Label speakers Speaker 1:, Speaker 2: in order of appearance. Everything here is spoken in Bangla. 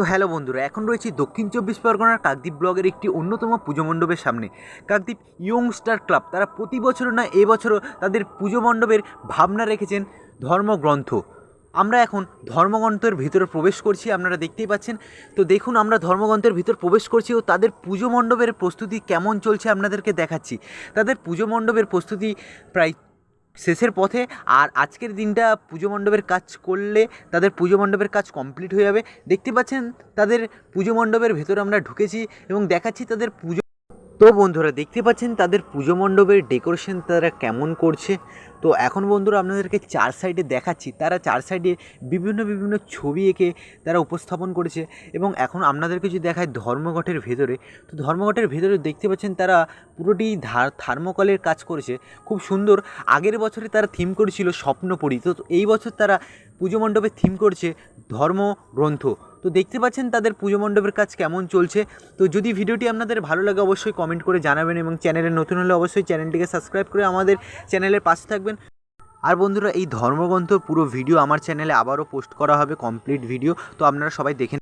Speaker 1: তো হ্যালো বন্ধুরা, এখন রয়েছি দক্ষিণ চব্বিশ পরগনার কাকদ্বীপ ব্লগের একটি অন্যতম পুজো মণ্ডপের সামনে। কাকদ্বীপ ইয়ং স্টার ক্লাব, তারা প্রতি বছর না এবছরও তাদের পুজো মণ্ডপের ভাবনা রেখেছেন ধর্মগ্রন্থ। আমরা এখন ধর্মগ্রন্থের ভিতরে প্রবেশ করছি, আপনারা দেখতেই পাচ্ছেন। তো দেখুন, আমরা ধর্মগ্রন্থের ভিতর প্রবেশ করছি ও তাদের পুজো মণ্ডপের প্রস্তুতি কেমন চলছে আপনাদেরকে দেখাচ্ছি। তাদের পুজো মণ্ডপের প্রস্তুতি প্রায় শেষের পথে আর আজকের দিনটা পুজো মণ্ডপের কাজ করলে তাদের পুজো মণ্ডপের কাজ কমপ্লিট হয়ে যাবে। দেখতে পাচ্ছেন তাদের পুজো মণ্ডপের ভেতরে আমরা ঢুকেছি এবং দেখাচ্ছি তাদের পুজো তো বন্ধুরা, দেখতে পাচ্ছেন তাদের পুজো মণ্ডপের ডেকোরেশন তারা কেমন করছে? তো এখন বন্ধুরা, আপনাদেরকে চার সাইডে দেখাচ্ছি। তারা চার সাইডে বিভিন্ন বিভিন্ন ছবি এঁকে তারা উপস্থাপন করেছে এবং এখন আপনাদেরকে যদি দেখায় ধর্মঘটের ভেতরে, তো ধর্মঘটের ভেতরে দেখতে পাচ্ছেন তারা পুরোটি থার্মোকলের কাজ করেছে। খুব সুন্দর। আগের বছরে তারা থিম করেছিল স্বপ্নপুরী। তো এই বছর তারা পুজো মণ্ডপে থিম করছে ধর্মগ্রন্থ। তো দেখতে পাচ্ছেন তাদের পুজো মণ্ডপের কাজ কেমন চলছে। তো যদি ভিডিওটি আপনাদের ভালো লাগে, অবশ্যই কমেন্ট করে জানাবেন এবং চ্যানেলে নতুন হলে অবশ্যই চ্যানেলটিকে সাবস্ক্রাইব করে আমাদের চ্যানেলের পাশে থাকবেন। আর বন্ধুরা, এই ধর্মগ্রন্থ পুরো ভিডিও আমার চ্যানেলে আবারও পোস্ট করা হবে কমপ্লিট ভিডিও তো আপনারা সবাই দেখে